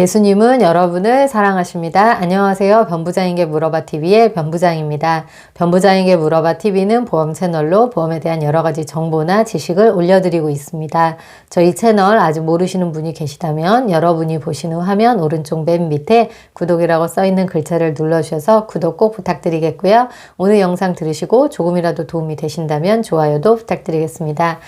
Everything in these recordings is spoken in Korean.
예수님은 여러분을 사랑하십니다. 안녕하세요. 변부장에게 물어봐 TV의 변부장입니다. 변부장에게 물어봐 TV는 보험 채널로 보험에 대한 여러 가지 정보나 지식을 올려드리고 있습니다. 저희 채널 아직 모르시는 분이 계시다면 여러분이 보시는 화면 오른쪽 맨 밑에 구독이라고 써 있는 글자를 눌러주셔서 구독 꼭 부탁드리겠고요. 오늘 영상 들으시고 조금이라도 도움이 되신다면 좋아요도 부탁드리겠습니다.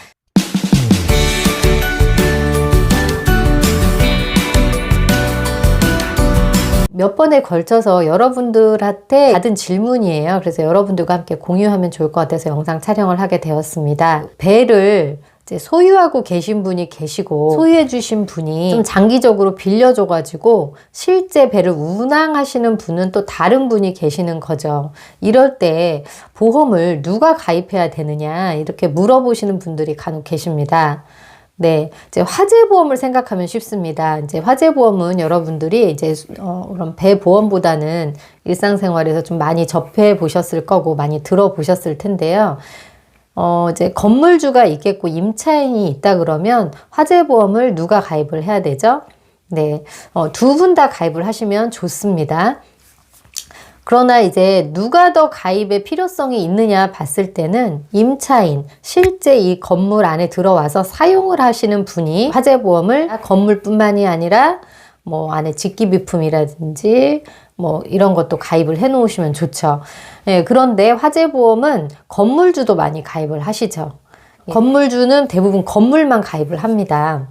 몇 번에 걸쳐서 여러분들한테 받은 질문이에요. 그래서 여러분들과 함께 공유하면 좋을 것 같아서 영상 촬영을 하게 되었습니다. 배를 소유하고 계신 분이 계시고 소유해 주신 분이 좀 장기적으로 빌려줘 가지고 실제 배를 운항하시는 분은 또 다른 분이 계시는 거죠. 이럴 때 보험을 누가 가입해야 되느냐 이렇게 물어보시는 분들이 간혹 계십니다. 네, 이제 화재 보험을 생각하면 쉽습니다. 이제 화재 보험은 여러분들이 이제 어, 그런 배 보험보다는 일상생활에서 좀 많이 접해 보셨을 거고 많이 들어 보셨을 텐데요. 어, 이제 건물주가 있겠고 임차인이 있다 그러면 화재 보험을 누가 가입을 해야 되죠? 네, 어, 두 분 다 가입을 하시면 좋습니다. 그러나 이제 누가 더 가입의 필요성이 있느냐 봤을 때는 임차인, 실제 이 건물 안에 들어와서 사용을 하시는 분이 화재보험을 건물뿐만이 아니라 뭐 안에 직기비품이라든지 뭐 이런 것도 가입을 해 놓으시면 좋죠. 예, 그런데 화재보험은 건물주도 많이 가입을 하시죠. 건물주는 대부분 건물만 가입을 합니다.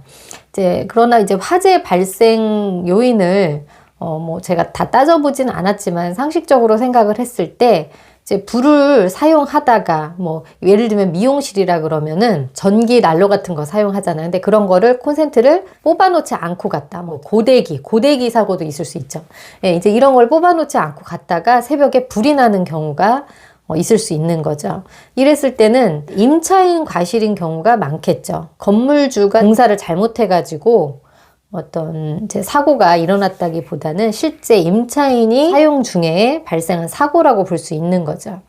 이제 그러나 이제 화재 발생 요인을 어, 뭐 제가 다 따져보진 않았지만 상식적으로 생각을 했을 때 이제 불을 사용하다가 뭐 예를 들면 미용실이라 그러면은 전기 난로 같은 거 사용하잖아요. 근데 그런 거를 콘센트를 뽑아놓지 않고 갔다. 뭐 고데기, 고데기 사고도 있을 수 있죠. 예, 이제 이런 걸 뽑아놓지 않고 갔다가 새벽에 불이 나는 경우가 어, 있을 수 있는 거죠. 이랬을 때는 임차인 과실인 경우가 많겠죠. 건물주가 공사를 잘못해가지고 어떤 이제 사고가 일어났다기보다는 실제 임차인이 사용 중에 발생한 사고라고 볼 수 있는 거죠.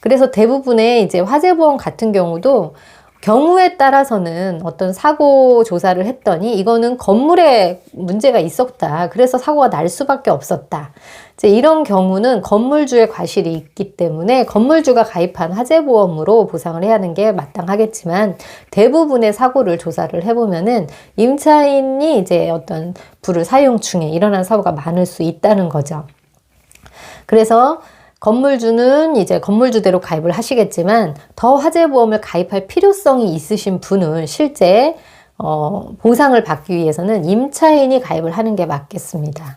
그래서 대부분의 이제 화재보험 같은 경우도 경우에 따라서는 어떤 사고 조사를 했더니 이거는 건물에 문제가 있었다. 그래서 사고가 날 수밖에 없었다. 이제 이런 경우는 건물주의 과실이 있기 때문에 건물주가 가입한 화재보험으로 보상을 해야 하는 게 마땅하겠지만 대부분의 사고를 조사를 해보면은 임차인이 이제 어떤 불을 사용 중에 일어난 사고가 많을 수 있다는 거죠. 그래서 건물주는 이제 건물주대로 가입을 하시겠지만 더 화재보험을 가입할 필요성이 있으신 분은 실제 어, 보상을 받기 위해서는 임차인이 가입을 하는 게 맞겠습니다.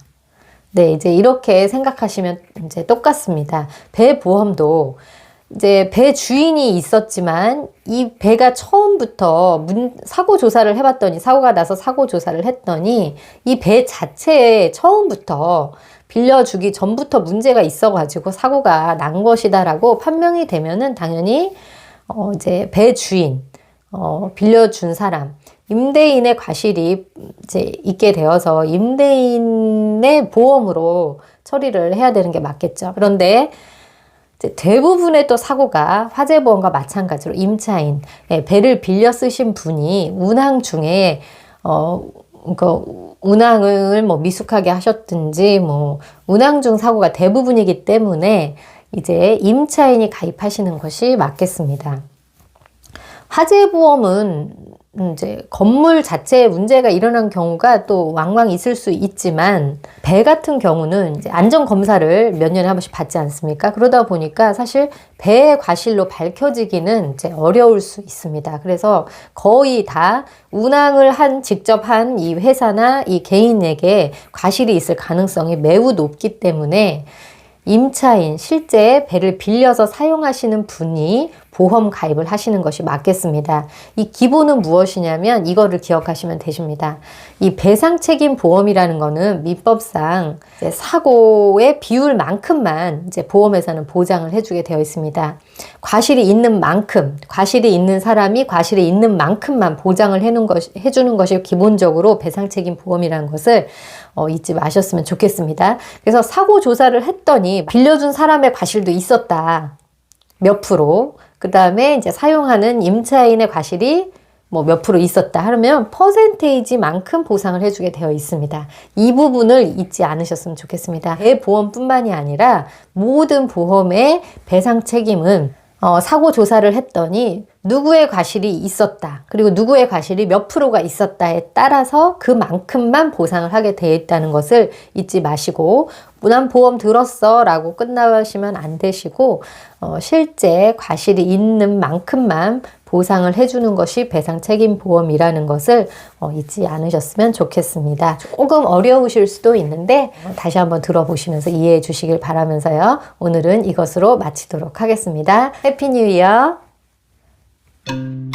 네, 이제 이렇게 생각하시면 이제 똑같습니다. 배 보험도 이제 배 주인이 있었지만 이 배가 처음부터 문, 사고 조사를 해봤더니 사고가 나서 사고 조사를 했더니 이 배 자체에 처음부터 빌려주기 전부터 문제가 있어가지고 사고가 난 것이다라고 판명이 되면은 당연히 어 이제 배 주인, 어 빌려준 사람, 임대인의 과실이 이제 있게 되어서 임대인의 보험으로 처리를 해야 되는 게 맞겠죠. 그런데 대부분의 또 사고가 화재보험과 마찬가지로 임차인, 예, 배를 빌려 쓰신 분이 운항 중에 어, 그 운항을 뭐 미숙하게 하셨든지 뭐 운항 중 사고가 대부분이기 때문에 이제 임차인이 가입하시는 것이 맞겠습니다. 화재보험은 이제 건물 자체에 문제가 일어난 경우가 또 왕왕 있을 수 있지만 배 같은 경우는 이제 안전 검사를 몇 년에 한 번씩 받지 않습니까? 그러다 보니까 사실 배의 과실로 밝혀지기는 이제 어려울 수 있습니다. 그래서 거의 다 운항을 한 직접 한 이 회사나 이 개인에게 과실이 있을 가능성이 매우 높기 때문에 임차인 실제 배를 빌려서 사용하시는 분이 보험 가입을 하시는 것이 맞겠습니다. 이 기본은 무엇이냐면 이거를 기억하시면 되십니다. 이 배상 책임 보험이라는 거는 민법상 사고의 비율만큼만 이제 보험회사는 보장을 해주게 되어 있습니다. 과실이 있는 만큼, 과실이 있는 사람이 과실이 있는 만큼만 보장을 해놓은 것, 해주는 것이 기본적으로 배상 책임 보험이라는 것을 어, 잊지 마셨으면 좋겠습니다. 그래서 사고 조사를 했더니 빌려준 사람의 과실도 있었다. 몇 프로. 그 다음에 이제 사용하는 임차인의 과실이 뭐 몇 프로 있었다 하면 퍼센테이지만큼 보상을 해주게 되어 있습니다. 이 부분을 잊지 않으셨으면 좋겠습니다. 대보험뿐만이 아니라 모든 보험의 배상 책임은 어, 사고 조사를 했더니 누구의 과실이 있었다. 그리고 누구의 과실이 몇 프로가 있었다에 따라서 그만큼만 보상을 하게 되어 있다는 것을 잊지 마시고 무난 보험 들었어 라고 끝나시면 안 되시고 어, 실제 과실이 있는 만큼만 보상을 해주는 것이 배상 책임 보험이라는 것을 어, 잊지 않으셨으면 좋겠습니다. 조금 어려우실 수도 있는데 다시 한번 들어보시면서 이해해 주시길 바라면서요. 오늘은 이것으로 마치도록 하겠습니다. 해피 뉴 이어! Thank you.